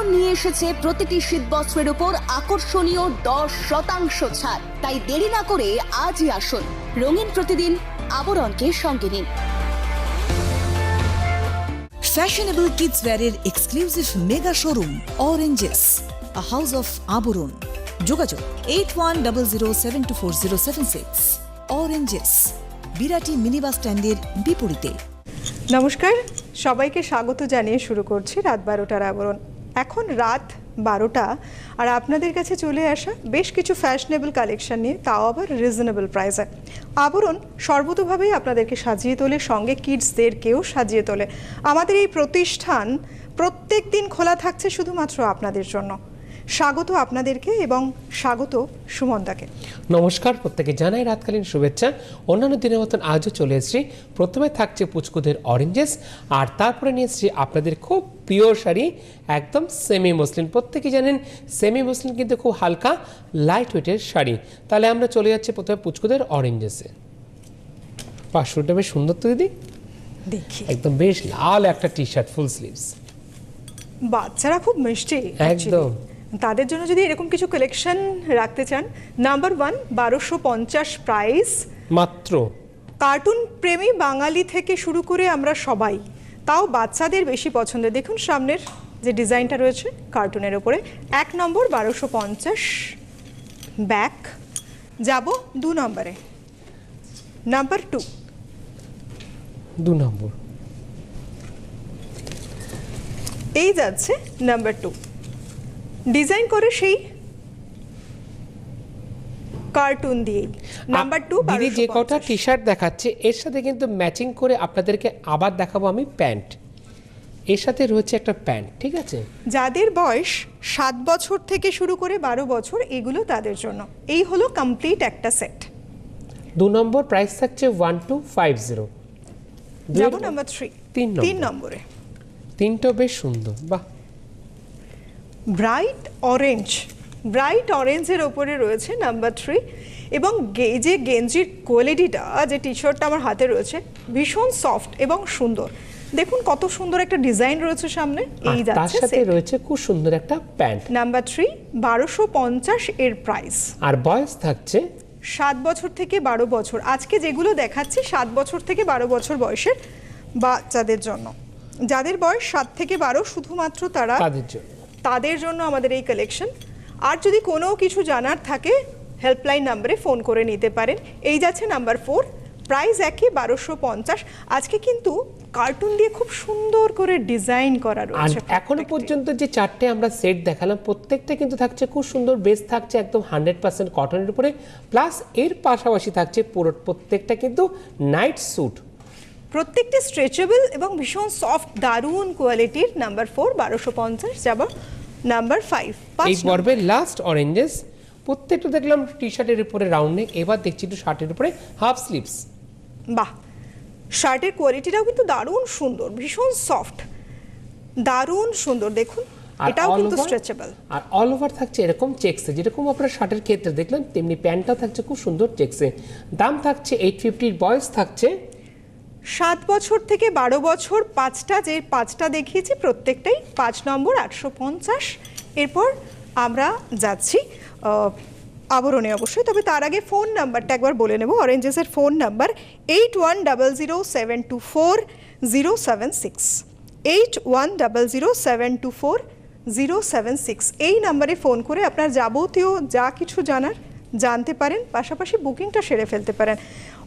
আবরণ নিয়ে এসেছে প্রতিটি শীতবস্ত্রের উপর আকর্ষণীয় দশ শতাংশ ছাড়। তাই দেরি না করে আজই আসুন। রঙিন প্রতিদিন আবরণকে সঙ্গে নিন। Fashionable kids ওয়্যারের exclusive mega showroom Oranges a house of Abaran যোগাযোগ eight one double zero seven two four zero seven six Oranges Birati mini bus স্ট্যান্ডের বিপরীতে। নমস্কার সবাইকে স্বাগত জানিয়ে শুরু করছি রাত বারোটার আবরণ। এখন রাত বারোটা, আর আপনাদের কাছে চলে আসা বেশ কিছু ফ্যাশনেবল কালেকশন নিয়ে, তাও আবার রিজনেবল প্রাইসে আবরণ সর্বতোভাবেই আপনাদেরকে সাজিয়ে তোলে, সঙ্গে কিডসদেরকেও সাজিয়ে তোলে। আমাদের এই প্রতিষ্ঠান প্রত্যেক দিন খোলা থাকছে শুধুমাত্র আপনাদের জন্য। স্বাগত আপনাদেরকে এবং স্বাগত সুমনদাকে। নমস্কার প্রত্যেকে জানাই রাতকালীন শুভেচ্ছা। অন্যান্য দিনের মতন আজও চলে এসেছি। প্রথমে থাকছে পুচকুদের অরেঞ্জেস আর তারপরে নিয়ে এসেছি আপনাদের খুব প্রিয় শাড়ি একদম সেমি মসলিন প্রত্যেকে জানেন সেমি মসলিন কিন্তু খুব হালকা লাইট ওয়েটের শাড়ি। তাহলে আমরা চলে যাচ্ছি প্রথমে পুচকুদের অরেঞ্জেসে পাঁচশোটা বেশ সুন্দর তো দিদি? দেখি। একদম বেশ লাল একটা টি শার্ট ফুল স্লিভস বাচ্চারা খুব মিষ্টি। একদম। তাদের জন্য যদি এরকম কিছু কালেকশন রাখতে চান নাম্বার ওয়ান বারোশো পঞ্চাশ প্রাইস মাত্র। কার্টুন প্রেমী বাঙালি থেকে শুরু করে আমরা সবাই তাও বাচ্চাদের বেশি পছন্দের দেখুন সামনের যে ডিজাইনটা রয়েছে কার্টুনের ওপরে এক নম্বর বারোশো পঞ্চাশ ব্যাক যাব দু নম্বরে। নাম্বার টু দু নম্বর। এই যাচ্ছে নাম্বার টু ডিজাইন করে সেই কার্টুন দিয়েই। নাম্বার টু দিদি যে কটা টি শার্ট দেখাচ্ছে এর সাথে কিন্তু ম্যাচিং করে আপনাদেরকে আবার দেখাবো আমি প্যান্ট এর সাথে রয়েছে একটা প্যান্ট ঠিক আছে? যাদের বয়স সাত বছর থেকে শুরু করে বারো বছর এগুলো তাদের জন্য। এই হলো কমপ্লিট একটা সেট দু নম্বর প্রাইস থাকছে ওয়ান টু ফাইভ জিরো যাব নাম্বার থ্রি তিন তিন নম্বরে। তিনটাও বেশ সুন্দর বাহ। ব্রাইট অরেঞ্জ ব্রাইট অরেঞ্জের ওপরে রয়েছে নাম্বার থ্রি এবং গে- যে গেঞ্জির কোয়ালিটিটা যে টি শার্টটা আমার হাতে রয়েছে ভীষণ সফট এবং সুন্দর। দেখুন কত সুন্দর একটা ডিজাইন রয়েছে সামনে এই তার যাচ্ছে সাথে রয়েছে খুব সুন্দর একটা প্যান্ট। নাম্বার থ্রি বারোশো পঞ্চাশ এর প্রাইস আর বয়স থাকছে? সাত বছর থেকে বারো বছর। আজকে যেগুলো দেখাচ্ছি সাত বছর থেকে বারো বছর বয়সের বাচ্চাদের জন্য। যাদের বয়স সাত থেকে বারো শুধুমাত্র তারা তাদের জন্য। তাদের জন্য আমাদের এই কালেকশন আর যদি কোনো কিছু জানার থাকে হেল্পলাইন নাম্বারে ফোন করে নিতে পারেন। এই যাচ্ছে নাম্বার ফোর প্রাইস একই বারোশো পঞ্চাশ। আজকে কিন্তু কার্টুন দিয়ে খুব সুন্দর করে ডিজাইন করা রয়েছে এখনও পর্যন্ত যে চারটে আমরা সেট দেখালাম প্রত্যেকটা কিন্তু থাকছে খুব সুন্দর বেস থাকছে একদম হান্ড্রেড পার্সেন্ট কটনের উপরে। প্লাস এর পাশাপাশি থাকছে পুরো প্রত্যেকটা কিন্তু নাইট স্যুট প্রত্যেকটি স্ট্রেচেবল এবং ভীষণ সফট দারুণ কোয়ালিটির নাম্বার ফোর বারোশো পঞ্চাশ যাব নাম্বার ফাইভ এই পর্বের লাস্ট অরেঞ্জেস প্রত্যেকটা দেখলাম টি শার্টের উপরে রাউন্ড নেক এবার দেখছি একটু শার্টের উপরে হাফ স্লিভস বাহ শার্টের কোয়ালিটিটাও কিন্তু দারুণ সুন্দর ভীষণ সফট দারুণ সুন্দর দেখুন এটাও কিন্তু স্ট্রেচেবল আর অল ওভার থাকছে এরকম চেকসে যেরকম আপনার শার্টের ক্ষেত্রে দেখলেন তেমনি প্যান্টটাও থাকছে খুব সুন্দর চেকসে দাম থাকছে এইট ফিফটির বয়স থাকছে সাত বছর থেকে বারো বছর পাঁচটা যে পাঁচটা দেখিয়েছি, প্রত্যেকটাই পাঁচ নম্বর আটশো পঞ্চাশ। এরপর আমরা যাচ্ছি আবরণে অবশ্যই। তবে তার আগে ফোন নাম্বারটা একবার বলে নেব অরেঞ্জেসের phone number eight one double zero seven two four zero seven six eight one double zero seven two four zero seven six এই নাম্বারে ফোন করে আপনার যাবতীয় যা কিছু জানার জানতে পারেন, পাশাপাশি বুকিংটা সেরে ফেলতে পারেন।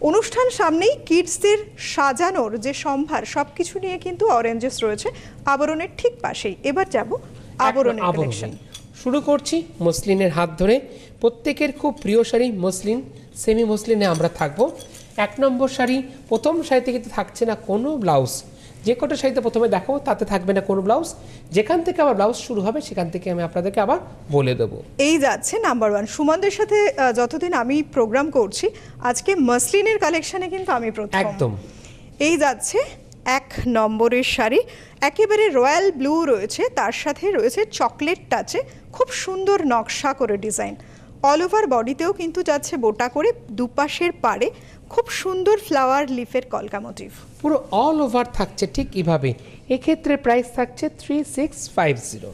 অনুষ্ঠান সামনেই কিডসদের সাজানোর যে সম্ভার সব কিছু নিয়ে কিন্তু অরেঞ্জেস রয়েছে আবরণের ঠিক পাশেই। এবার যাব আবরণের আবরণে। কালেকশন শুরু করছি মসলিনের হাত ধরে। প্রত্যেকের খুব প্রিয় শাড়ি মসলিন সেমি মসলিনে আমরা থাকব। এক নম্বর শাড়ি প্রথম শাড়িতে কিন্তু থাকছে না কোনো ব্লাউজ যে কটা শাড়িতে প্রথমে দেখাবো তাতে থাকবে না কোনো ব্লাউজ। যেখান থেকে আবার ব্লাউজ শুরু হবে সেখান থেকে আমি আপনাদেরকে আবার বলে দেবো। এই যাচ্ছে নাম্বার ওয়ান সুমনদের সাথে যতদিন আমি প্রোগ্রাম করছি আজকে মসলিনের কালেকশনে কিন্তু আমি প্রথম। একদম। এই যাচ্ছে এক নম্বরের শাড়ি। একেবারে রয়্যাল ব্লু রয়েছে তার সাথে রয়েছে চকলেট টাচে খুব সুন্দর নকশা করে ডিজাইন অল ওভার বডিতেও কিন্তু যাচ্ছে বোটা করে দুপাশের পাড়ে। খুব সুন্দর ফ্লাওয়ার লিফের কলকা মোটিভ পুরো অল ওভার থাকছে ঠিক এভাবে। এক্ষেত্রে প্রাইস থাকছে থ্রি সিক্স ফাইভ জিরো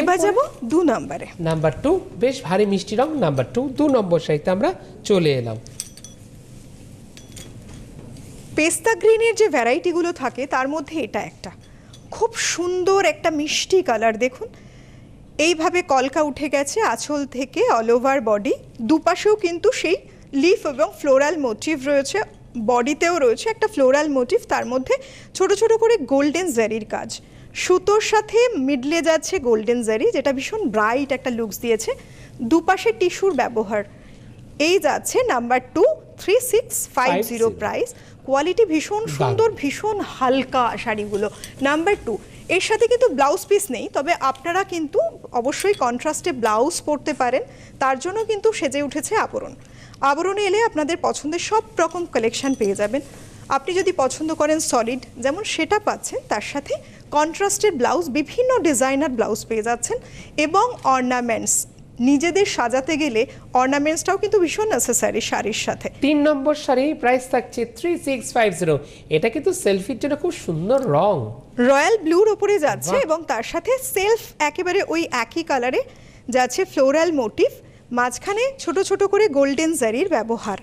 এবার যাব দু নম্বরে। নাম্বার টু বেশ ভারী মিষ্টি রং নাম্বার টু দু নম্বর শাড়িতে আমরা চলে এলাম। পেস্তা গ্রিনের যে ভ্যারাইটিগুলো থাকে তার মধ্যে এটা একটা। খুব সুন্দর একটা মিষ্টি কালার দেখুন। এইভাবে কলকা উঠে গেছে আঁচল থেকে অল ওভার বডি দুপাশেও কিন্তু সেই লিফ এবং ফ্লোরাল মোটিভ রয়েছে বডিতেও রয়েছে একটা ফ্লোরাল মোটিভ তার মধ্যে ছোট ছোট করে গোল্ডেন জারির কাজ। সুতোর সাথে মিডলে যাচ্ছে গোল্ডেন জারি যেটা ভীষণ ব্রাইট একটা লুকস দিয়েছে। দুপাশে টিস্যুর ব্যবহার। এই যাচ্ছে number two three six five zero price quality ভীষণ সুন্দর ভীষণ হালকা শাড়িগুলো। নাম্বার টু এর সাথে কিন্তু ব্লাউজ পিস নেই তবে আপনারা কিন্তু অবশ্যই কন্ট্রাস্টে ব্লাউজ পরতে পারেন তার জন্য কিন্তু সেজে উঠেছে আবরণ। আবরণে এলে আপনাদের পছন্দের সব রকম কালেকশন পেয়ে যাবেন। আপনি যদি পছন্দ করেন সলিড যেমন সেটা পাচ্ছেন তার সাথে কন্ট্রাস্টের ব্লাউজ বিভিন্ন ডিজাইনার ব্লাউজ পেয়ে যাচ্ছেন এবং অর্নামেন্টস নিজেদের সাজাতে গেলে অর্নামেন্টসটাও কিন্তু ভীষণ নেসেসারি শাড়ির সাথে। তিন নম্বর শাড়ি প্রাইস থাকছে থ্রি সিক্স ফাইভ জিরো এটা কিন্তু সেলফির জন্য খুব সুন্দর রং। রয়্যাল ব্লুর ওপরে যাচ্ছে এবং তার সাথে সেলফ একেবারে ওই একই কালারে যাচ্ছে ফ্লোরাল মোটিভ মাঝখানে ছোট ছোট করে গোল্ডেন জারির ব্যবহার।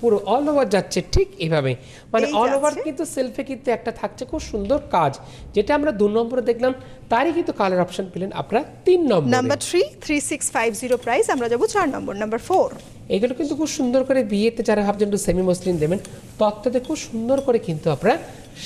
পুরো অল ওভার যাচ্ছে ঠিক এইভাবে মানে অল ওভার কিন্তু সেলফে কিন্তু একটা থাকছে খুব সুন্দর কাজ। যেটা আমরা দু নম্বরে দেখলাম তারই কিন্তু কালার অপশন পেলেন আপনারা তিন নম্বর। Number three three six five zero price আমরা যাব চার নম্বর। নাম্বার ফোর এগুলো কিন্তু খুব সুন্দর করে বিয়েতে যারা ভাবছেন একটু সেমি মসলিন দেবেন তত্ত্বতে খুব সুন্দর করে কিন্তু আপনারা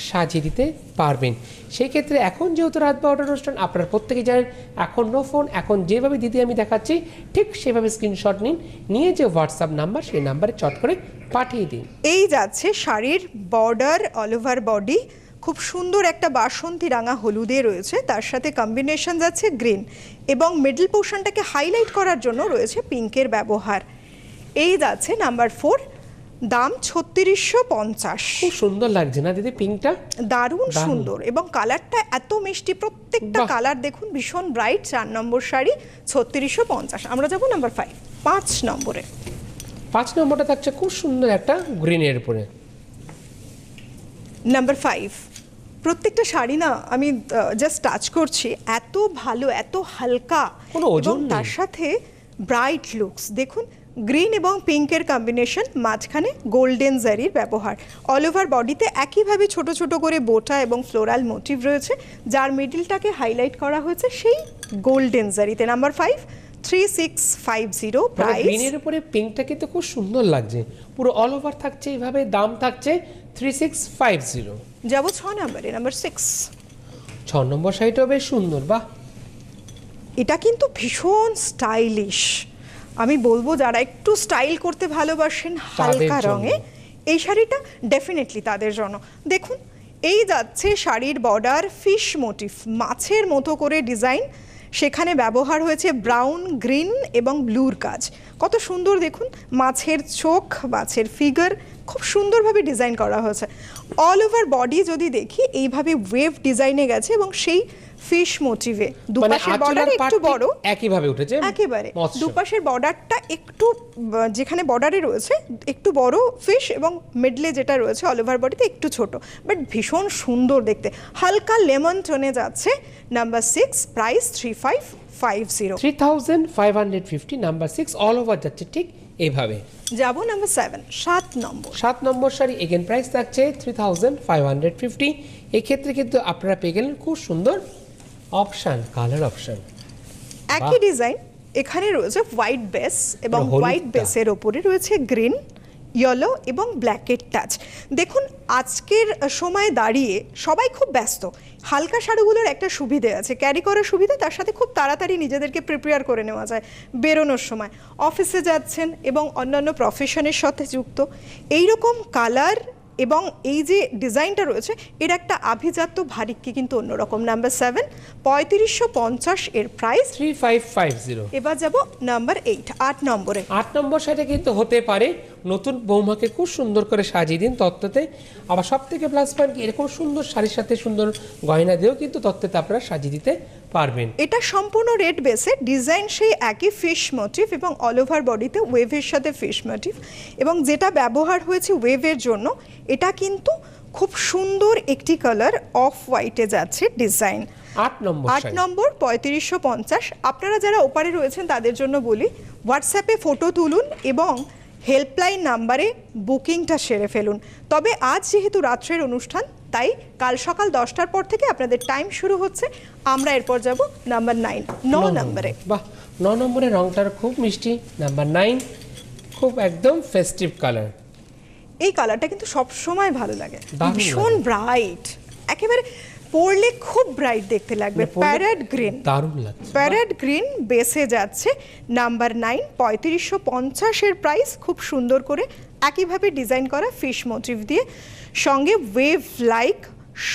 সাজিয়ে দিতে পারবেন। সেই ক্ষেত্রে এখন যেহেতু রাত বারোটার অনুষ্ঠান, আপনারা প্রত্যেকেই জানেন, এখন নো ফোন এখন যেভাবে দিদি আমি দেখাচ্ছি, ঠিক সেভাবে স্ক্রিনশট নিন, নিয়ে যে হোয়াটসঅ্যাপ নাম্বার সেই নাম্বারে চট করে পাঠিয়ে দিন। এই যাচ্ছে শাড়ির বর্ডার অল ওভার বডি খুব সুন্দর একটা বাসন্তী রাঙা হলুদে রয়েছে, তার সাথে কম্বিনেশন যাচ্ছে গ্রিন এবং মিডল পোর্শনটাকে হাইলাইট করার জন্য রয়েছে পিঙ্কের ব্যবহার। এই যাচ্ছে নাম্বার ফোর দাম ছত্রিশশো পঞ্চাশ। খুব সুন্দর লাগছে না দিদি পিঙ্কটা? দারুণ। সুন্দর এবং কালারটা এত মিষ্টি প্রত্যেকটা কালার দেখুন ভীষণ ব্রাইট চার নম্বর শাড়ি ছত্রিশশো পঞ্চাশ। আমরা যাব নাম্বার ফাইভ পাঁচ নম্বরে। পাঁচ নম্বরটা থাকছে খুব সুন্দর একটা গ্রিনের উপরে। নাম্বার ফাইভ প্রত্যেকটা শাড়ি না আমি জাস্ট টাচ করছি এত ভালো এত হালকা কোনো ওজন এবং তার সাথে ব্রাইট লুকস দেখুন গ্রিন এবং পিঙ্কের কম্বিনেশন মাঝখানে গোল্ডেন জারির ব্যবহার। অল ওভার বডিতে একইভাবে ছোট ছোট করে বোটা এবং ফ্লোরাল মোটিভ রয়েছে যার মিডিলটাকে হাইলাইট করা হয়েছে সেই golden জারিতে number five three six five zero price গ্রিনের উপরে পিঙ্কটা কিন্তু খুব সুন্দর লাগছে। পুরো অল ওভার থাকছে এইভাবে দাম থাকছে থ্রি সিক্স ফাইভ জিরো যাব ছ নম্বরে নাম্বার সিক্স ছ নম্বর শাড়িটাও বেশ সুন্দর বাহ। এটা কিন্তু ভীষণ স্টাইলিশ আমি বলব যারা একটু স্টাইল করতে ভালোবাসেন হালকা রঙে এই শাড়িটা ডেফিনেটলি তাদের জন্য। দেখুন এই যাচ্ছে শাড়ির বর্ডার ফিশ মোটিভ মাছের মতো করে ডিজাইন সেখানে ব্যবহার হয়েছে ব্রাউন গ্রিন এবং ব্লুর কাজ। কত সুন্দর দেখুন মাছের চোখ মাছের ফিগার খুব সুন্দরভাবে ডিজাইন করা হয়েছে। অল ওভার বডি যদি দেখি এইভাবে ওয়েভ ডিজাইনে গেছে এবং সেই ফিশ মোটিভে। মানে দুপাশের বর্ডার একটু বড়। একইভাবে উঠেছে একেবারে। দুপাশের বর্ডারটা একটু যেখানে বর্ডারে রয়েছে একটু বড় ফিশ এবং মিডলে যেটা রয়েছে অল ওভার বডিতে একটু ছোট। বাট ভীষণ সুন্দর দেখতে। হালকা লেমন টোনে যাচ্ছে number six price three five five zero three thousand five hundred fifty number six all over যাচ্ছে ঠিক এইভাবে যাব নাম্বার সেভেন সাত নম্বর। সাত নম্বর শাড়ি এগেন প্রাইস থাকছে three thousand five hundred fifty এক্ষেত্রে কিন্তু আপনারা পেয়ে গেলেন খুব সুন্দর অপশান কালার অপশান একই ডিজাইন এখানে রয়েছে হোয়াইট বেস এবং হোয়াইট বেসের ওপরে রয়েছে গ্রিন ইয়েলো এবং ব্ল্যাকের টাচ দেখুন আজকের সময় দাঁড়িয়ে সবাই খুব ব্যস্ত। হালকা শাড়িগুলোর একটা সুবিধে আছে। ক্যারি করার সুবিধা তার সাথে খুব তাড়াতাড়ি নিজেদেরকে প্রিপেয়ার করে নেওয়া যায় বেরোনোর সময়। অফিসে যাচ্ছেন এবং অন্যান্য প্রফেশনের সাথে যুক্ত। এই রকম কালার এবং এই যে ডিজাইনটা রয়েছে এর একটা আভিজাত্য ভারিককে কিন্তু অন্যরকম। নাম্বার সেভেন পঁয়ত্রিশশো পঞ্চাশ এর price three five five zero এবার যাব নাম্বার এইট আট নম্বরে। আট নম্বর শাড়িটা কিন্তু হতে পারে। নতুন বৌমাকে খুব সুন্দর করে সাজিয়ে দিন তত্ত্বতে। আবার সব থেকে প্লাস পয়েন্ট কি? এরকম সুন্দর শাড়ির সাথে সুন্দর গয়না দিয়েও কিন্তু তত্ত্বতে আপনারা সাজিয়ে দিতে পারবেন। এটা সম্পূর্ণ রেড বেসে ডিজাইন সেই একই ফিশ মোটিভ এবং অল ওভার বডিতে ওয়েভের সাথে ফিশ মোটিভ এবং যেটা ব্যবহার হয়েছে ওয়েভের জন্য এটা কিন্তু খুব সুন্দর একটি কালার অফ হোয়াইটে যাচ্ছে ডিজাইন আট নম্বর আট নম্বর পঁয়ত্রিশশো পঞ্চাশ। আপনারা যারা ওপারে রয়েছেন তাদের জন্য বলি হোয়াটসঅ্যাপে ফটো তুলুন এবং হেল্পলাইন নাম্বারে বুকিংটা সেরে ফেলুন। তবে আজ যেহেতু রাত্রের অনুষ্ঠান তাই কাল সকাল দশটার পর থেকে আপনাদের টাইম শুরু হচ্ছে। আমরা এরপর যাব নাম্বার নাইন ন নম্বরে। বাহ ন নম্বরের রংটার খুব মিষ্টি। নাম্বার নাইন খুব একদম ফেস্টিভ কালার এই কালারটা কিন্তু সব সময় ভালো লাগে। ভীষণ ব্রাইট একেবারে পরলে খুব ব্রাইট দেখতে লাগবে। মানে প্যারেড গ্রিন দারুণ লাগছে। প্যারেড গ্রিন বেসে যাচ্ছে। নাম্বার নাইন পঁয়ত্রিশশো পঞ্চাশের প্রাইস খুব সুন্দর করে একইভাবে ডিজাইন করা ফিশ মোটিভ দিয়ে। সঙ্গে ওয়েভ লাইক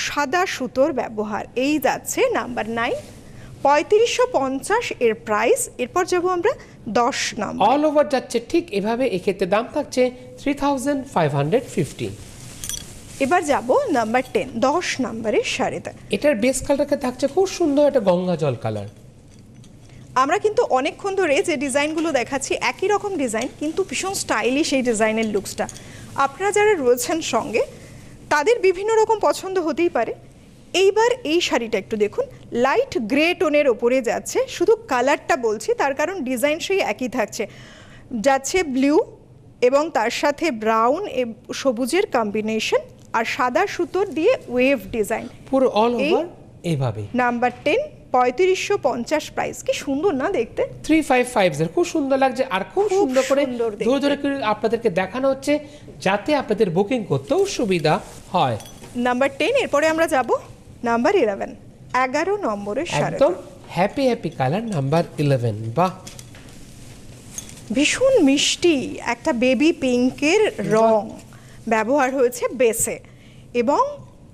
সাদা সুতোর ব্যবহার। এই যাচ্ছে নাম্বার নাইন পঁয়ত্রিশশো পঞ্চাশ এর প্রাইস এরপর যাব আমরা দশ নাম্বার অল ওভার যাচ্ছে ঠিক এভাবে এক্ষেত্রে দাম থাকছে three thousand five hundred fifty এবার যাব নাম্বার টেন দশ নাম্বারের শাড়িতে। এটার বেস কালারটা থাকছে খুব সুন্দর একটা গঙ্গা জল কালার আমরা কিন্তু অনেকক্ষণ ধরে যে ডিজাইনগুলো দেখাচ্ছি একই রকম ডিজাইন কিন্তু ভীষণ স্টাইলিশ এই ডিজাইনের লুকসটা আপনারা যারা রয়েছেন সঙ্গে তাদের বিভিন্ন রকম পছন্দ হতেই পারে। এইবার এই শাড়িটা একটু দেখুন লাইট গ্রে টোনের ওপরে যাচ্ছে শুধু কালারটা বলছি তার কারণ ডিজাইন সেই একই থাকছে। যাচ্ছে ব্লু এবং তার সাথে ব্রাউন সবুজের কম্বিনেশন আর সাদা সুতোর দিয়ে ওয়েভ ডিজাইন পুরো অল ওভার এইভাবে নাম্বার টেন পঁয়ত্রিশশো পঞ্চাশ প্রাইস কি সুন্দর না দেখতে? থ্রি ফাইভ ফাইভ খুব সুন্দর লাগছে আর খুব সুন্দর করে ধরে ধরে করে আপনাদেরকে দেখানো হচ্ছে যাতে আপনাদের বুকিং করতেও সুবিধা হয়। নাম্বার টেন এরপরে আমরা যাব নাম্বার ইলেভেন এগারো নম্বরের শাড়ি। একদম happy happy colour number eleven বাহ। ভীষণ মিষ্টি একটা বেবি পিঙ্কের রং। ব্যবহার হয়েছে বেসে এবং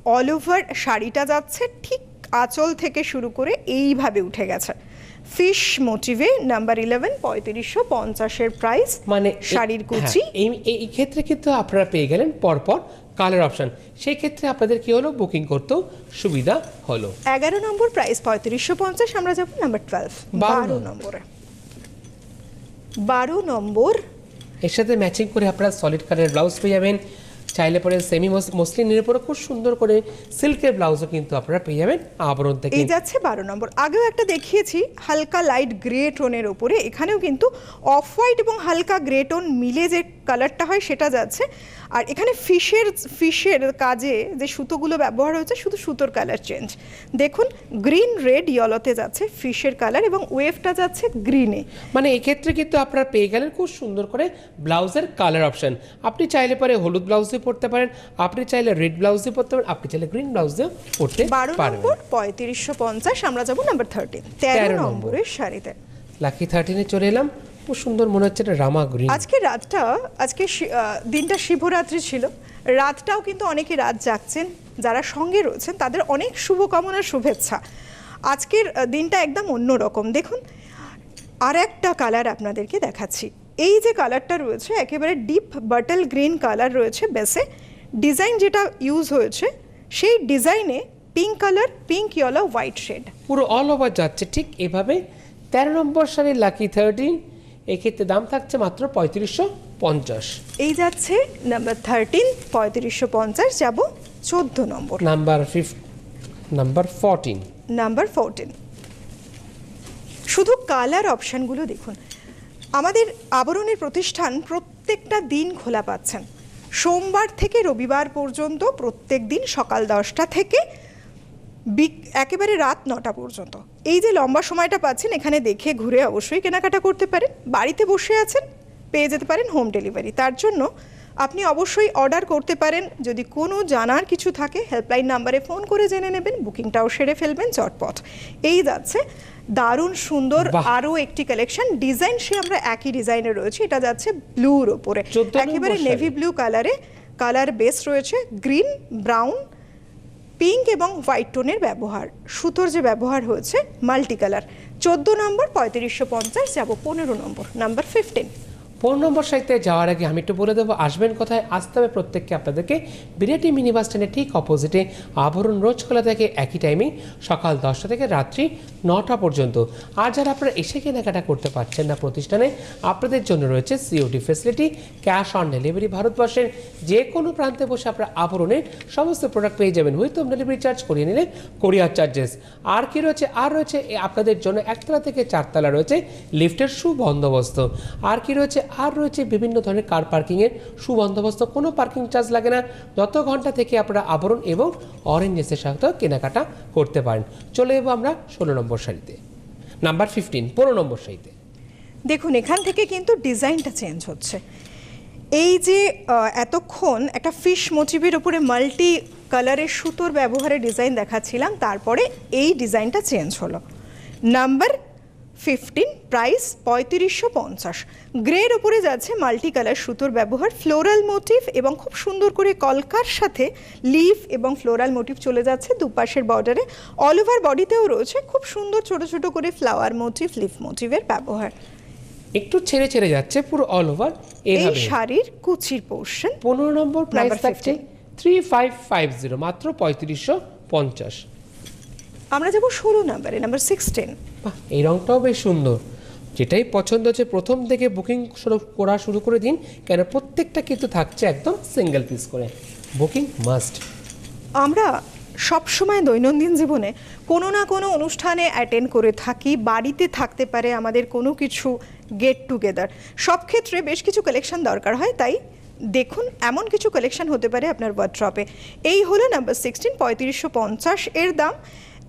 অল ওভার শাড়িটা যাচ্ছে ঠিক আঁচল থেকে শুরু করে এইভাবে উঠে গেছে। ফিশ মোটিভে নাম্বার ইলেভেন পঁয়ত্রিশশো পঞ্চাশের প্রাইস মানে শাড়ির কুচি। হ্যাঁ, এই এই- ক্ষেত্রে কিন্তু আপনারা পেয়ে গেলেন পরপর কালার অপশন সেই ক্ষেত্রে আপনাদের কি হলো? বুকিং করতেও সুবিধা হলো। এগারো নম্বর প্রাইস পঁয়ত্রিশশো পঞ্চাশ আমরা যাব নাম্বার টুয়েলভ বারো নম্বরে। বারো নম্বর এর সাথে ম্যাচিং করে আপনারা সলিড কালারের ব্লাউজ পেয়ে যাবেন। চাইলে পরে সেমি মসলিনের উপরে খুব সুন্দর করে সিল্কের ব্লাউজও কিন্তু আপনারা পেয়ে যাবেন আবরণ থেকে। এই যাচ্ছে বারো নম্বর। আগেও একটা দেখিয়েছি, হালকা লাইট গ্রে টোনের ওপরে এখানেও কিন্তু অফ হোয়াইট এবং হালকা গ্রে টোন মিলে যে কালারটা হয় সেটা যাচ্ছে। আর এখানে ফিশের ফিশের কাজে যে সুতোগুলো ব্যবহার হয়েছে শুধু সুতোর কালার চেঞ্জ দেখুন গ্রিন রেড ইয়েলোতে যাচ্ছে ফিশের কালার এবং ওয়েভটা যাচ্ছে গ্রিনে মানে এক্ষেত্রে কিন্তু আপনারা পেয়ে গেলেন খুব সুন্দর করে ব্লাউজের কালার অপশন আপনি চাইলে পরে হলুদ ব্লাউজে পরতে পারেন আপনি চাইলে রেড ব্লাউজে পরতে পারেন আপনি চাইলে গ্রিন ব্লাউজেও পরতে বারো নম্বর পঁয়ত্রিশশো পঞ্চাশ আমরা যাব নাম্বার থার্টিন তেরো তেরো নম্বর। নম্বরের শাড়িতে। লাকি থার্টিনে চলে এলাম। খুব সুন্দর মনে হচ্ছে এটা রামা গ্রিন। আজকে রাতটা আজকে দিনটা শিবরাত্রি ছিল। রাতটাও কিন্তু অনেকে রাত জাগছেন যারা সঙ্গে রয়েছেন তাদের অনেক শুভকামনা শুভেচ্ছা। আজকের দিনটা একদম অন্যরকম দেখুন আর একটা কালার আপনাদেরকে দেখাচ্ছি। এই যে কালারটা রয়েছে একেবারে ডিপ বাটল গ্রিন কালার রয়েছে বেসে। ডিজাইন যেটা ইউজ হয়েছে সেই ডিজাইনে pink colour pink yellow white shade. পুরো অল ওভার যাচ্ছে ঠিক এভাবে। তেরো নম্বর সারির লাকি থার্টিন এক্ষেত্রে দাম থাকছে মাত্র পঁয়ত্রিশশো পঞ্চাশ। এই যাচ্ছে নাম্বার থার্টিন পঁয়ত্রিশশো পঞ্চাশ যাব চোদ্দ নম্বর। নাম্বার ফিফ নাম্বার ফোরটিন নাম্বার ফোরটিন শুধু কালার অপশানগুলো দেখুন। আমাদের আবরণের প্রতিষ্ঠান প্রত্যেকটা দিন খোলা পাচ্ছেন। সোমবার থেকে রবিবার পর্যন্ত প্রত্যেক দিন সকাল দশটা থেকে একেবারে রাত নটা পর্যন্ত। এই যে লম্বা সময়টা পাচ্ছেন এখানে দেখে ঘুরে অবশ্যই কেনাকাটা করতে পারেন। বাড়িতে বসে আছেন পেয়ে যেতে পারেন হোম ডেলিভারি। তার জন্য আপনি অবশ্যই অর্ডার করতে পারেন। যদি কোনো জানার কিছু থাকে হেল্পলাইন নাম্বারে ফোন করে জেনে নেবেন বুকিংটাও সেরে ফেলবেন চটপট। এই যাচ্ছে দারুণ সুন্দর আরও একটি কালেকশন। ডিজাইন সে আমরা একই ডিজাইনে রয়েছে এটা যাচ্ছে ব্লুর ওপরে। 14 একেবারে নেভি ব্লু কালারে কালার বেস রয়েছে গ্রিন ব্রাউন পিঙ্ক এবং হোয়াইট টোনের ব্যবহার। সুতোর যে ব্যবহার হয়েছে মাল্টি কালার চোদ্দ নম্বর, পঁয়ত্রিশশো পঞ্চাশ, যাব পনেরো নম্বর, নাম্বার ফিফটিন পনেরো নম্বর সাইতে যাওয়ার আগে আমি একটু বলে দেবো, আসবেন কোথায়? আসতে হবে প্রত্যেককে আপনাদেরকে। বিরাটি মিনি বাস স্ট্যান্ডের ঠিক অপোজিটে। আবরণ রোজ খোলা থাকে একই টাইমে, সকাল দশটা থেকে রাত্রি নটা পর্যন্ত। আর যারা আপনারা এসে কেনাকাটা করতে পারছেন না প্রতিষ্ঠানে, আপনাদের জন্য রয়েছে COD facility cash on delivery ভারতবর্ষের যে কোনো প্রান্তে বসে আপনারা আবরণের সমস্ত প্রোডাক্ট পেয়ে যাবেন উইথ হোম ডেলিভারি চার্জ করিয়ে নিলে কোরিয়ার চার্জেস আর কি রয়েছে? আর রয়েছে আপনাদের জন্য একতলা থেকে চারতলা রয়েছে লিফটের সুবন্দোবস্ত। আর কি রয়েছে? আর রয়েছে বিভিন্ন ধরনের কার পার্কিংয়ের সুবন্দোবস্ত। কোনো পার্কিং চার্জ লাগে না। যত ঘণ্টা থেকে আপনারা আবরণ এবং অরেঞ্জেসের সাথে কেনাকাটা করতে পারেন। চলে যাব আমরা ষোলো নম্বর শাড়িতে নাম্বার ফিফটিন পনেরো নম্বর শাড়িতে দেখুন, এখান থেকে কিন্তু ডিজাইনটা চেঞ্জ হচ্ছে। এই যে এতক্ষণ একটা ফিশ মোটিভের উপরে মাল্টি কালারের সুতোর ব্যবহারে ডিজাইন দেখাচ্ছিলাম, তারপরে এই ডিজাইনটা চেঞ্জ হলো। নাম্বার ফিফটিন প্রাইস পঁয়ত্রিশশো পঞ্চাশ। গ্রের ওপরে যাচ্ছে মাল্টি কালার সুতোর ব্যবহার ফ্লোরাল মোটিভ এবং খুব সুন্দর করে কলকার সাথে লিফ এবং ফ্লোরাল মোটিভ চলে যাচ্ছে দুপাশের বর্ডারে অল ওভার বডিতেও রয়েছে খুব সুন্দর ছোট ছোট করে ফ্লাওয়ার মোটিভ লিফ মোটিভের ব্যবহার। একটু ছেড়ে ছেড়ে যাচ্ছে পুরো অল ওভার এই শাড়ির কুচির পোর্শন পনেরো নম্বর প্রাইস থাকছে থ্রি ফাইভ ফাইভ জিরো মাত্র পঁয়ত্রিশশো পঞ্চাশ। আমরা যাব ষোলো নাম্বারে নাম্বার সিক্সটিন বাহ এই রংটাও বেশ সুন্দর। যেটাই পছন্দ হচ্ছে প্রথম থেকে বুকিং শুরু করা শুরু করে দিন কেন প্রত্যেকটা কিন্তু থাকছে একদম সিঙ্গেল পিস করে। বুকিং মাস্ট আমরা সবসময় দৈনন্দিন জীবনে কোনো না কোনো অনুষ্ঠানে অ্যাটেন্ড করে থাকি বাড়িতে থাকতে পারে আমাদের কোনো কিছু গেট টুগেদার সব ক্ষেত্রে বেশ কিছু কালেকশন দরকার হয় তাই দেখুন এমন কিছু কালেকশন হতে পারে আপনার ওয়ার্ড্রপে এই হলো নাম্বার সিক্সটিন পঁয়ত্রিশশো পঞ্চাশ এর দাম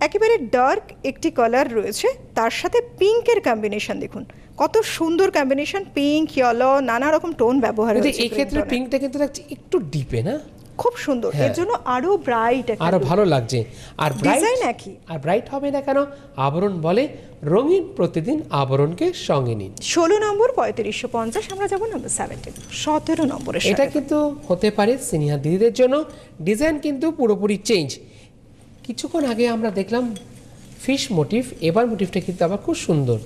একেবারে ডার্ক একটি কালার রয়েছে তার সাথে পিঙ্কের কম্বিনেশন দেখুন। কত সুন্দর কম্বিনেশন পিঙ্ক ইয়েলো নানা রকম টোন ব্যবহার হয়েছে এই ক্ষেত্রে পিঙ্কটা কিন্তু থাকছে একটু ডিপে না? খুব সুন্দর এর হ্যাঁ। জন্য আরও ব্রাইট আরও ভালো লাগছে। আর ব্রাইট Design একই। আর ব্রাইট হবে না কেন? আবরণ বলে রঙিন প্রতিদিন আবরণকে সঙ্গে নিন। ষোলো নম্বর পঁয়ত্রিশশো পঞ্চাশ আমরা যাব নম্বর সেভেন্টিন সতেরো নম্বরে এটা কিন্তু হতে পারে সিনিয়র দিদিদের জন্য। ডিজাইন কিন্তু পুরোপুরি চেঞ্জ কিছুক্ষণ আগে আমরা দেখলাম ফিশ মোটিভ এবার মোটিভটা কিন্তু আবার খুব সুন্দর।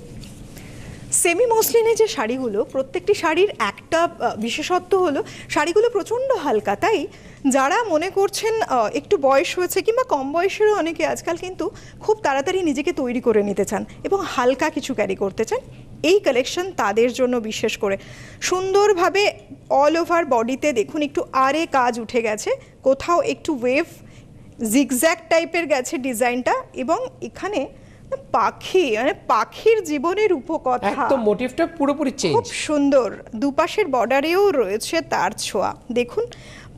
সেমি মসলিনের যে শাড়িগুলো, প্রত্যেকটি শাড়ির একটা বিশেষত্ব হলো শাড়িগুলো প্রচণ্ড হালকা, তাই যারা মনে করছেন একটু বয়স হয়েছে কিংবা কম বয়সেরও অনেকে আজকাল কিন্তু খুব তাড়াতাড়ি নিজেকে তৈরি করে নিতে চান এবং হালকা কিছু ক্যারি করতে চান, এই কালেকশন তাদের জন্য বিশেষ করে। সুন্দরভাবে অল ওভার বডিতে দেখুন, একটু আরে কাজ উঠে গেছে, কোথাও একটু ওয়েভ জিগজ্যাক টাইপের গেছে ডিজাইনটা এবং এখানে পাখি মানে পাখির জীবনের উপকথা। একদম মোটিভটা পুরোপুরি চেঞ্জ খুব সুন্দর। দুপাশের বর্ডারেও রয়েছে তার ছোঁয়া। দেখুন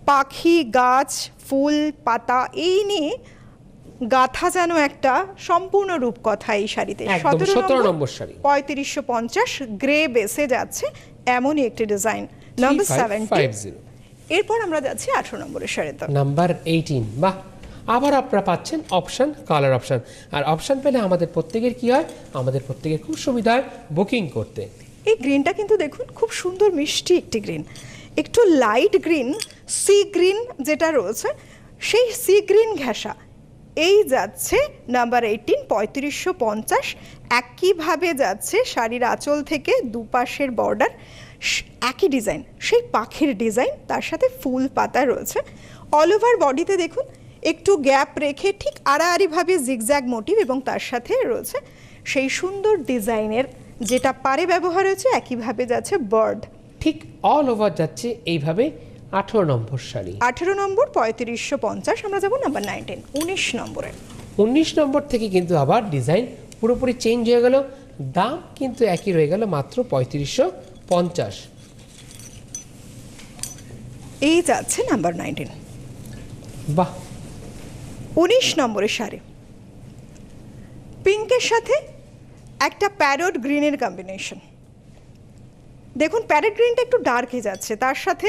পাখি গাছ ফুল পাতা এই নিয়ে গাথা যেন একটা সম্পূর্ণ রূপকথা এই শাড়িতে। 17 নম্বর শাড়ি। পঁয়ত্রিশশো পঞ্চাশ গ্রে বেসে যাচ্ছে এমনই একটি ডিজাইন নম্বর সেভেন্টি এরপর আমরা যাচ্ছি আঠারো নম্বরের শাড়িতে। নাম্বার এইটিন বাহ! আবার আপনারা পাচ্ছেন অপশান কালার অপশান আর অপশান পেলে আমাদের প্রত্যেকের কি হয়? আমাদের প্রত্যেকের খুব সুবিধা হয় বুকিং করতে। এই গ্রিনটা কিন্তু দেখুন, খুব সুন্দর মিষ্টি একটি গ্রিন একটু লাইট গ্রিন সি গ্রিন যেটা রয়েছে, সেই সি গ্রিন ঘেঁষা। এই যাচ্ছে নাম্বার এইটিন পঁয়ত্রিশশো পঞ্চাশ। একইভাবে যাচ্ছে শাড়ির আঁচল থেকে দুপাশের বর্ডার একই ডিজাইন সেই পাখির ডিজাইন তার সাথে ফুল পাতা রয়েছে। অল ওভার বডিতে দেখুন একটু গ্যাপ রেখে ঠিক আড়াআড়িভাবে জিগজ্যাগ মোটিভ এবং তার সাথে রয়েছে সেই সুন্দর ডিজাইনের যেটা পারে ব্যবহার হয়েছে একইভাবে যাচ্ছে বার্ড ঠিক অল ওভার যাচ্ছে এইভাবে আঠেরো নম্বর শাড়ি আঠেরো নম্বর পঁয়ত্রিশশো পঞ্চাশ আমরা যাব নাম্বার নাইনটিন উনিশ নম্বরে। উনিশ নম্বর থেকে কিন্তু আবার ডিজাইন পুরোপুরি চেঞ্জ হয়ে গেল দাম কিন্তু একই রয়ে গেল মাত্র পঁয়ত্রিশশো পঞ্চাশ। এই যাচ্ছে নাম্বার নাইনটিন বাহ! উনিশ নম্বরের শাড়ি। পিঙ্কের সাথে একটা প্যারট গ্রিনের কম্বিনেশন দেখুন প্যারট গ্রিনটা একটু ডার্কে যাচ্ছে। তার সাথে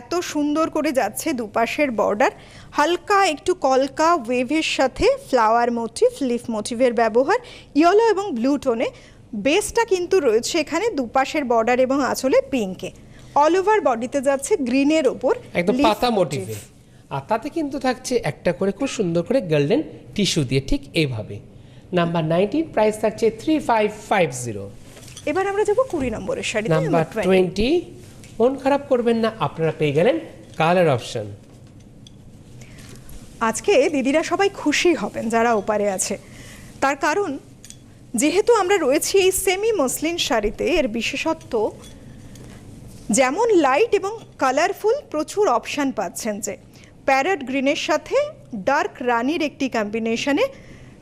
এত সুন্দর করে যাচ্ছে দুপাশের বর্ডার হালকা একটু কলকা ওয়েভের সাথে ফ্লাওয়ার মোটিভ লিফ মোটিভের ব্যবহার। ইয়েলো এবং ব্লু টোনে বেসটা কিন্তু রয়েছে এখানে দুপাশের বর্ডার এবং আঁচলে পিঙ্কে অল ওভার বডিতে যাচ্ছে গ্রিনের ওপর একদম পাতা। মোটিভে আর তাতে কিন্তু থাকছে একটা করে খুব সুন্দর করে গোল্ডেন টিস্যু দিয়ে ঠিক এইভাবে। নাম্বার নাইনটিন প্রাইস থাকছে থ্রি ফাইভ ফাইভ জিরো এবার আমরা যাব কুড়ি নম্বরের শাড়ি নাম্বার টোয়েন্টি মন খারাপ করবেন না আপনারা পেয়ে গেলেন কালার অপশন আজকে দিদিরা সবাই খুশি হবেন যারা ওপারে আছে। তার কারণ যেহেতু আমরা রয়েছি এই সেমি মসলিন শাড়িতে এর বিশেষত্ব যেমন লাইট এবং কালারফুল প্রচুর অপশান পাচ্ছেন যে প্যারট গ্রিনের সাথে ডার্ক রানির একটি কম্বিনেশনে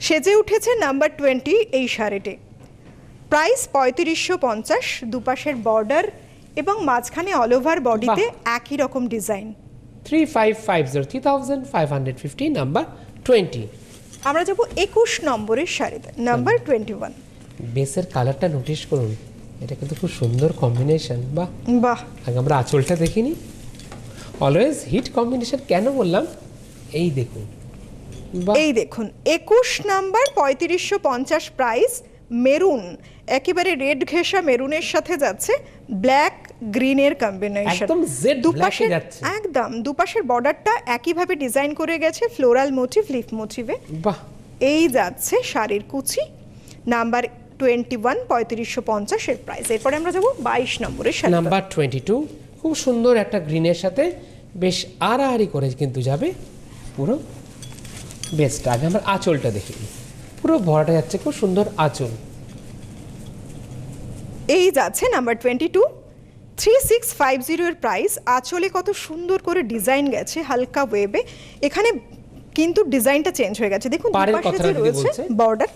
সেজে উঠেছে নাম্বার টোয়েন্টি এই শাড়িটি। প্রাইস পঁয়ত্রিশশো পঞ্চাশ দুপাশের বর্ডার এবং মাঝখানে অল ওভার বডিতে একই রকম design three five five zero three thousand five hundred fifty number twenty আমরা যাব একুশ নম্বরের শাড়িতে নাম্বার টোয়েন্টি ওয়ান বেসের কালারটা নোটিশ করুন এটা কিন্তু খুব সুন্দর কম্বিনেশন বাহ। বাহ। আগে আমরা আঁচলটা দেখিনি। অলওয়েজ হিট কম্বিনেশন কেন বললাম? এই দেখুন। এই দেখুন একুশ নাম্বার পঁয়ত্রিশশো পঞ্চাশ প্রাইস মেরুন একেবারে রেড ঘেঁষা মেরুনের সাথে যাচ্ছে ব্ল্যাক গ্রিনের কম্বিনেশন একদম এ দুপাশের যাচ্ছে। একদম দুপাশের বর্ডারটা একইভাবে ডিজাইন করে গেছে ফ্লোরাল মোটিভ লিফ মোটিভে বাহ। এই যাচ্ছে শাড়ির কুচি নাম্বার টোয়েন্টি ওয়ান পঁয়ত্রিশশো পঞ্চাশের প্রাইস এরপরে আমরা যাব বাইশ নম্বরের শাড়ি নাম্বার টোয়েন্টি টু খুব সুন্দর একটা গ্রিনের সাথে বেশ আড়াআড়ি করে কিন্তু যাবে পুরো বেস্ট। আগে আমরা আঁচলটা দেখি পুরো ভরাটা যাচ্ছে খুব সুন্দর আঁচল। এই যাচ্ছে number twenty two three six five জিরোর প্রাইস আঁচলে কত সুন্দর করে ডিজাইন গেছে হালকা ওয়েবে এখানে কিন্তু ডিজাইনটা চেঞ্জ হয়ে গেছে। দেখুন রয়েছে বর্ডার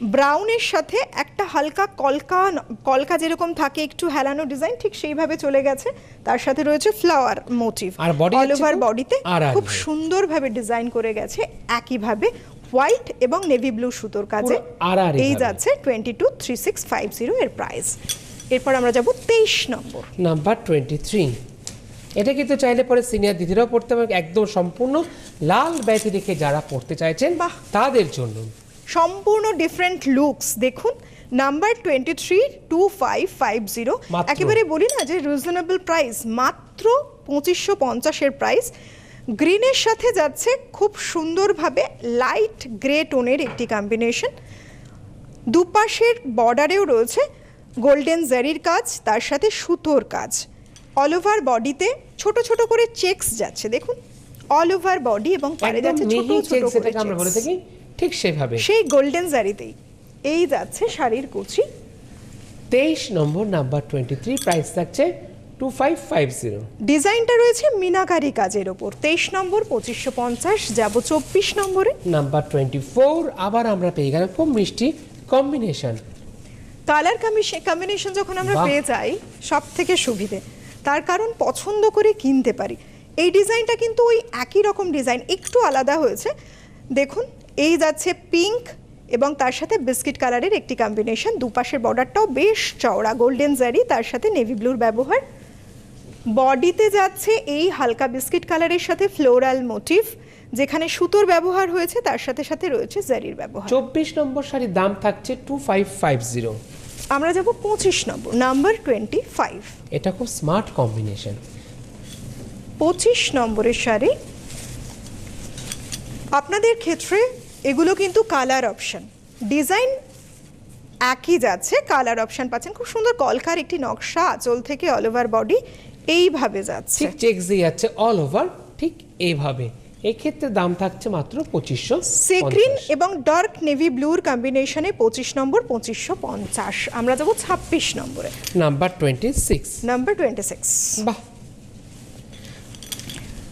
ব্রাউনের সাথে একটা হালকা কলকা কলকা যেরকম থাকে একটু হেলানো ডিজাইন ঠিক সেইভাবে চলে গেছে। তার সাথে রয়েছে ফ্লাওয়ার মোটিভ। আর অল ওভার বডিতে খুব। সুন্দরভাবে ডিজাইন করে গেছে একইভাবে হোয়াইট এবং নেভি ব্লু সুতোর কাজে। এই যাচ্ছে twenty two three six five zero এর প্রাইস এরপর আমরা যাব তেইশ নম্বর। নাম্বার টোয়েন্টি থ্রি এটা কিন্তু চাইলে পরে সিনিয়র দিদিরাও পড়তে পারে একদম সম্পূর্ণ লাল ব্যাতি রেখে যারা পড়তে চাইছেন বাহ। তাদের জন্য। সম্পূর্ণ ডিফারেন্ট লুকস দেখুন number twenty three two five five zero একেবারে বলি না যে রিজনেবল প্রাইস মাত্র পঁচিশশো পঞ্চাশের প্রাইস গ্রিনের সাথে যাচ্ছে খুব সুন্দরভাবে লাইট গ্রে টোনের একটি কম্বিনেশন দুপাশের বর্ডারেও রয়েছে গোল্ডেন জারির কাজ তার সাথে সুতোর কাজ। অল ওভার বডিতে ছোট ছোট করে চেকস যাচ্ছে। দেখুন অল ওভার বডি এবং পারে যাচ্ছে ছোট ছোট করে যেটাকে আমরা বলে থাকি। ঠিক সেভাবে। সেই গোল্ডেন জারিতেই। এই যাচ্ছে শাড়ির কুচি। তেইশ নম্বর নাম্বার টোয়েন্টি থ্রি প্রাইস থাকছে টু ফাইভ ফাইভ জিরো ডিজাইনটা রয়েছে মিনাকারি কাজের ওপর। তেইশ নম্বর পঁচিশশো পঞ্চাশ যাব চব্বিশ নম্বরে। নাম্বার টোয়েন্টি ফোর আবার আমরা পেয়ে গেলাম খুব মিষ্টি কম্বিনেশন কালার কম্বিনেশন যখন আমরা পেয়ে যাই সব থেকে সুবিধে। তার কারণ পছন্দ করে কিনতে পারি। এই ডিজাইনটা কিন্তু ওই একই রকম ডিজাইন একটু আলাদা হয়েছে। দেখুন এই যাচ্ছে পিঙ্ক এবং তার সাথে বিস্কিট কালারের একটি কম্বিনেশন দুপাশের বর্ডারটাও বেশ চওড়া গোল্ডেন জারি তার সাথে নেভি ব্লুর ব্যবহার। বডিতে যাচ্ছে এই হালকা বিস্কিট কালারের সাথে ফ্লোরাল মোটিভ যেখানে সুতোর ব্যবহার হয়েছে তার সাথে সাথে রয়েছে জারির ব্যবহার। চব্বিশ নম্বর শাড়ির দাম থাকছে টু ফাইভ ফাইভ জিরো আমরা যাব পঁচিশ নম্বর নাম্বার টোয়েন্টি ফাইভ এটা খুব স্মার্ট কম্বিনেশন পঁচিশ নম্বরের শাড়ি। আপনাদের ক্ষেত্রে এগুলো কিন্তু কালার অপশান ডিজাইন একই যাচ্ছে কালার অপশান পাচ্ছেন। খুব সুন্দর কলকার একটি নকশা আঁচল থেকে অল ওভার বডি এইভাবে যাচ্ছে। ঠিক চেক দিয়ে যাচ্ছে অল ওভার ঠিক এইভাবে। এক্ষেত্রে দাম থাকছে মাত্র পঁচিশশো সেগ্রিন এবং ডার্ক নেভি ব্লুর কম্বিনেশনে পঁচিশ নম্বর পঁচিশশো পঞ্চাশ। আমরা যাব ছাব্বিশ নম্বরে। Number twenty six number twenty six বাহ।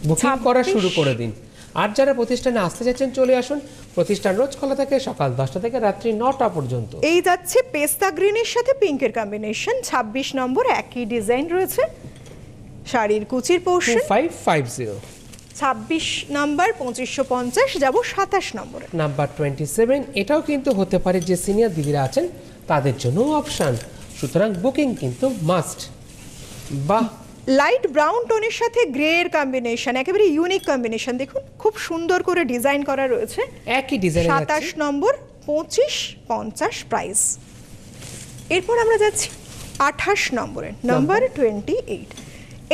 বুকিং করা শুরু করে দিন। আর যারা প্রতিষ্ঠানে আসতে যাচ্ছেন চলে আসুন। প্রতিষ্ঠান রোজ খোলা থাকে সকাল দশটা থেকে রাত্রি নটা পর্যন্ত। এই যাচ্ছে পেস্তা গ্রিনের সাথে পিঙ্কের কম্বিনেশন ছাব্বিশ নম্বর একই ডিজাইন রয়েছে। শাড়ির কুচির পোর্শন ফাইভ ফাইভ জিরো ছাব্বিশ নাম্বার পঁচিশশো পঞ্চাশ যাব সাতাশ নম্বরে। নাম্বার টোয়েন্টি সেভেন এটাও কিন্তু হতে পারে যে সিনিয়র দিদিরা আছেন তাদের জন্য অপশান সুতরাং বুকিং কিন্তু মাস্ট বাহ! লাইট ব্রাউন টোনের সাথে গ্রে এর কম্বিনেশন একেবারে ইউনিক কম্বিনেশন দেখুন খুব সুন্দর করে ডিজাইন করা রয়েছে। একই ডিজাইন সাতাশ নম্বর পঁচিশ পঞ্চাশ প্রাইস এরপর আমরা যাচ্ছি আঠাশ নম্বরে নাম্বার টোয়েন্টি এইট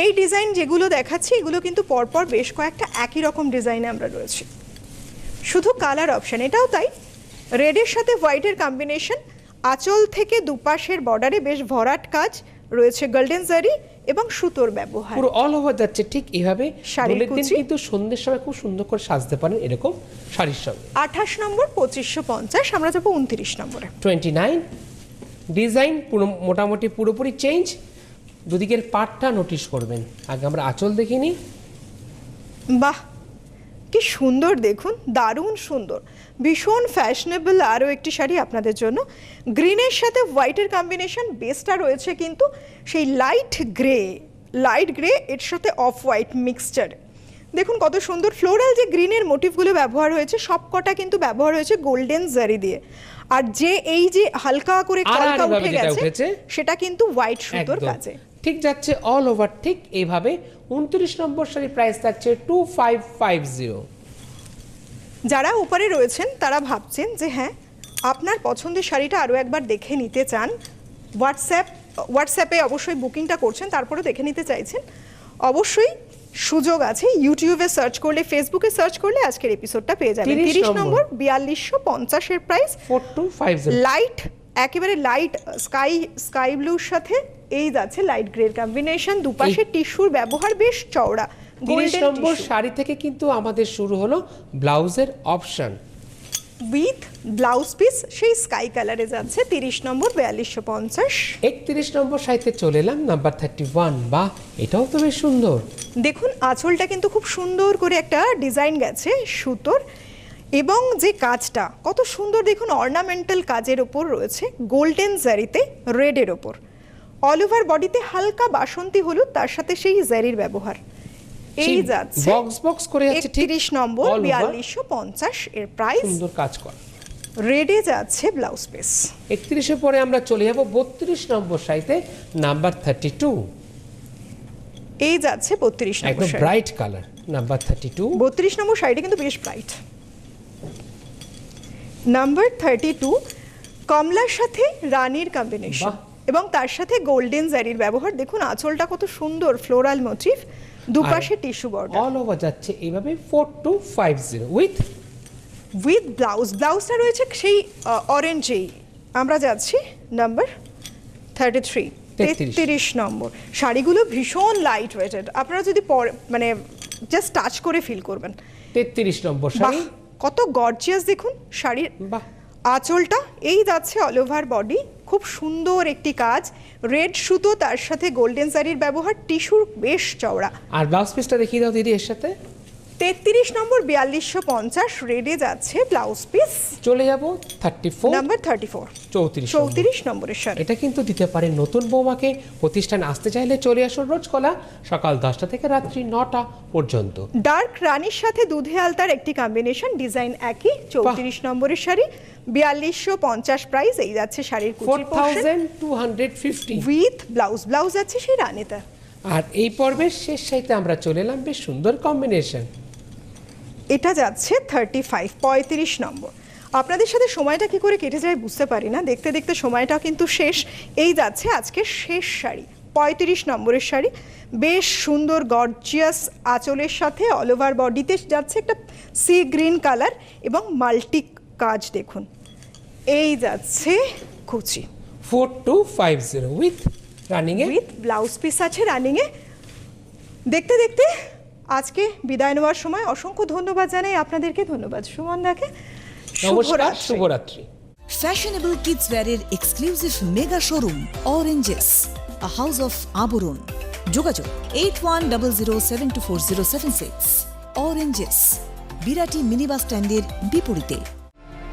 এই ডিজাইন যেগুলো দেখাচ্ছি এগুলো কিন্তু পরপর বেশ কয়েকটা একই রকম ডিজাইনে আমরা রয়েছি। শুধু কালার অপশন এটাও তাই। রেডের সাথে হোয়াইটের কম্বিনেশন আঁচল থেকে দুপাশের বর্ডারে বেশ ভরাট কাজ রয়েছে গোল্ডেন জারি এবং সুতোর ব্যবহার। পুরো অল ওভার যাচ্ছে ঠিক এইভাবে শাড়ির দিন কিন্তু সন্ধ্যের সময় খুব সুন্দর করে সাজতে পারেন এরকম শাড়ির সঙ্গে। আঠাশ নম্বর পঁচিশশো পঞ্চাশ আমরা যাব উনত্রিশ নম্বরে। টোয়েন্টি নাইন ডিজাইন পুরো মোটামুটি পুরোপুরি চেঞ্জ দুদিকের পাটটা নোটিশ করবেন। আগে আমরা আঁচল দেখিনি। বাহ! কি সুন্দর দেখুন দারুণ সুন্দর। ভীষণ ফ্যাশনেবল আরও একটি শাড়ি আপনাদের জন্য। গ্রিনের সাথে হোয়াইটের কম্বিনেশন বেসটা রয়েছে কিন্তু সেই লাইট গ্রে লাইট গ্রে এর সাথে অফ হোয়াইট মিক্সচার দেখুন কত সুন্দর ফ্লোরাল যে গ্রিনের মোটিভগুলো ব্যবহার হয়েছে সবকটা কিন্তু ব্যবহার হয়েছে গোল্ডেন জারি দিয়ে। আর যে এই যে হালকা করে কলকা উঠে গেছে সেটা কিন্তু হোয়াইট সুতোর কাজে। ঠিক যাচ্ছে অল ওভার ঠিক এইভাবে উনত্রিশ নম্বর শাড়ি প্রাইস থাকছে টু ফাইভ ফাইভ জিরো যারা উপরে রয়েছেন তারা ভাবছেন যে হ্যাঁ আপনার পছন্দের শাড়িটা আরও একবার দেখে নিতে চান। হোয়াটসঅ্যাপ হোয়াটসঅ্যাপে অবশ্যই বুকিংটা করছেন তারপরে দেখে নিতে চাইছেন। অবশ্যই সুযোগ আছে ইউটিউবে সার্চ করলে ফেসবুকে সার্চ করলে আজকের এপিসোডটা পেয়ে যাবেন। তিরিশ নম্বর। নম্বর বিয়াল্লিশশো পঞ্চাশের price four two five light একেবারে লাইট স্কাই স্কাই ব্লুর সাথে এই যাচ্ছে লাইট গ্রের কম্বিনেশন দুপাশে টিস্যুর ব্যবহার বেশ চওড়া তিরিশ নম্বর শাড়ি থেকে কিন্তু আমাদের শুরু হলো ব্লাউজের অপশন উইথ ব্লাউজ পিস সেই স্কাই কালারে যাচ্ছে তিরিশ নম্বর বিয়াল্লিশশো পঞ্চাশ। একত্রিশ নম্বর শাড়িতে চলে এলাম নাম্বার থার্টি ওয়ান বা এটাও তো বেশ সুন্দর। দেখুন আঁচলটা কিন্তু খুব সুন্দর করে একটা ডিজাইন গেছে সুতোর। এবং যে কাজটা কত সুন্দর দেখুন অর্নামেন্টাল কাজের ওপর রয়েছে গোল্ডেন জারিতে রেডের ওপর। অল ওভার বডিতে হালকা বাসন্তী হলুদ তার সাথে সেই জারির ব্যবহার। এই যাচ্ছে বক্স বক্স করে যাচ্ছে ঠিক একত্রিশ নম্বর all over। বিয়াল্লিশশো পঞ্চাশ এর প্রাইস সুন্দর কাজ করা। রেডে যাচ্ছে ব্লাউজ পিস একত্রিশে পরে আমরা চলে যাব বত্রিশ নম্বর শাড়িতে নাম্বার থার্টি টু এই যাচ্ছে বত্রিশ নম্বর একদম bright colour number thirty two বত্রিশ নম্বর শাড়িটা কিন্তু বেশ ব্রাইট নাম্বার থার্টি টু কমলার সাথে রানীর কম্বিনেশন বাহ। এবং তার সাথে গোল্ডেন জারির ব্যবহার। দেখুন আঁচলটা কত সুন্দর ফ্লোরাল মোটিভ দুপাশে টিস্যু বর্ডার অল ওভার যাচ্ছে এইভাবে four two five zero with with blouse ব্লাউজটা রয়েছে সেই অরেঞ্জেই আমরা যাচ্ছি নাম্বার থার্টি থ্রি 33 তেত্রিশ নম্বর। শাড়িগুলো ভীষণ লাইট ওয়েটেড আপনারা যদি পরে- মানে জাস্ট টাচ করে ফিল করবেন। তেত্রিশ নম্বর শাড়ি। কত গর্জিয়াস দেখুন শাড়ির। বাহ। আঁচলটা এই যাচ্ছে অল ওভার বডি খুব সুন্দর একটি কাজ। রেড সুতো, তার সাথে গোল্ডেন শাড়ির ব্যবহার টিস্যুর বেশ চওড়া। আর ব্লাউজ পিসটা দেখিয়ে দাও দিদি এর সাথে। তেত্রিশ নম্বর বিয়াল্লিশশো পঞ্চাশ রেডে যাচ্ছে ব্লাউজ পিস চলে যাব thirty four number thirty four চৌত্রিশ চৌত্রিশ নম্বরের শাড়ি এটা কিন্তু দিতে পারে নতুন বৌমাকে। প্রতিষ্ঠান আসতে চাইলে চলে আসুন রোজ কলা সকাল দশটা থেকে রাত্রি নটা পর্যন্ত। ডার্ক রানীর সাথে দুধে আলতার একটি কম্বিনেশন ডিজাইন একই চৌত্রিশ নম্বরের শাড়ি। বিয়াল্লিশশো পঞ্চাশ প্রাইস এই যাচ্ছে শাড়ির four thousand two hundred fifty with blouse blouse আছে সেই রানীতা। আর এই পর্বের শেষ সাইতে আমরা চলে এলাম বেশ সুন্দর কম্বিনেশন এটা যাচ্ছে থার্টি ফাইভ পঁয়ত্রিশ নম্বর। আপনাদের সাথে সময়টা কি করে কেটে যায় বুঝতে পারি না। দেখতে দেখতে সময়টা কিন্তু শেষ। এই যাচ্ছে আজকে শেষ শাড়ি পঁয়ত্রিশ নম্বরের শাড়ি বেশ সুন্দর গর্জিয়াস আঁচলের সাথে অল ওভার বডিতে যাচ্ছে একটা সি গ্রিন কালার এবং মাল্টি কাজ দেখুন। এই যাচ্ছে কুচি। Four two five zero with running with blouse piece আছে রানিংয়ে দেখতে দেখতে আজকে বিদায় নেওয়ার সময় অসংখ্য ধন্যবাদ জানাই আপনাদেরকে। ধন্যবাদ সুমন দাকে। নমস্কার শুভরাত্রি। শুভরাত্রি fashionable kids ওয়্যারের exclusive mega showroom Oranges a house of Abaran যোগাযোগ eight one double zero seven two four zero seven six Oranges Birati minibus স্ট্যান্ডের বিপরীতে।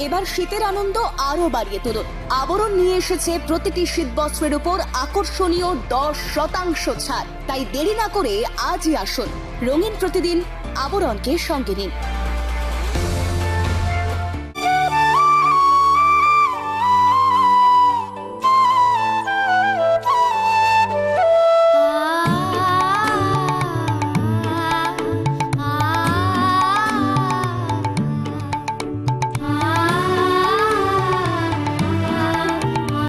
এবার শীতের আনন্দ আরও বাড়িয়ে তুলুন। আবরণ নিয়ে এসেছে প্রতিটি শীতবস্ত্রের উপর আকর্ষণীয় দশ শতাংশ ছাড়। তাই দেরি না করে আজই আসুন। রঙিন প্রতিদিন আবরণকে সঙ্গে নিন।